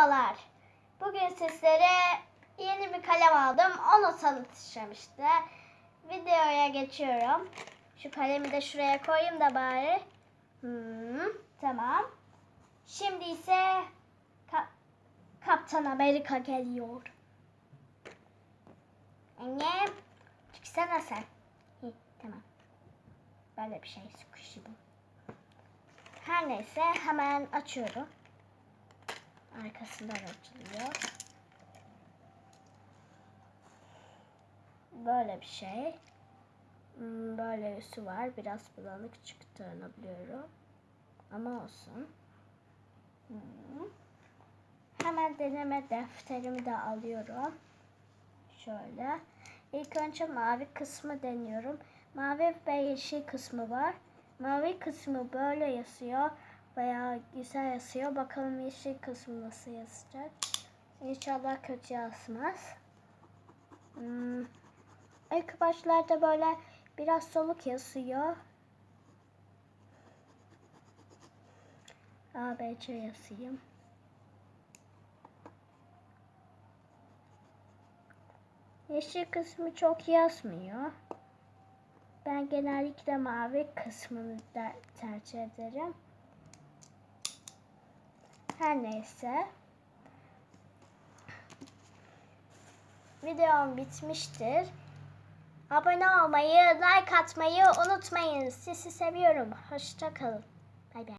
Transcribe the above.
Merhabalar. Bugün sizlere yeni bir kalem aldım. Onu tanıtacağım işte. Videoya geçiyorum. Şu kalemi de şuraya koyayım da bari. Hmm, tamam. Şimdi ise Ka- Kaptan Amerika geliyor. Annem, çıksana sen. İyi, tamam. Böyle bir şey sıkışı bu. Her neyse hemen açıyorum. Arkasından açılıyor. Böyle bir şey. Hmm, Böyle üstü var. Biraz bulanık çıktığını biliyorum. Ama olsun. Hmm. Hemen deneme defterimi de alıyorum. Şöyle. İlk önce mavi kısmı deniyorum. Mavi ve yeşil kısmı var. Mavi kısmı böyle yazıyor. Bayağı güzel yazıyor. Bakalım yeşil kısmı nasıl yazacak. İnşallah kötü yazmaz. Hmm. İlk başlarda böyle biraz soluk yazıyor. ABC yazayım. Yeşil kısmı çok yazmıyor. Ben genellikle mavi kısmını da tercih ederim. Her neyse. Videom bitmiştir. Abone olmayı, like atmayı unutmayın. Sizi seviyorum. Hoşça kalın. Bay bay.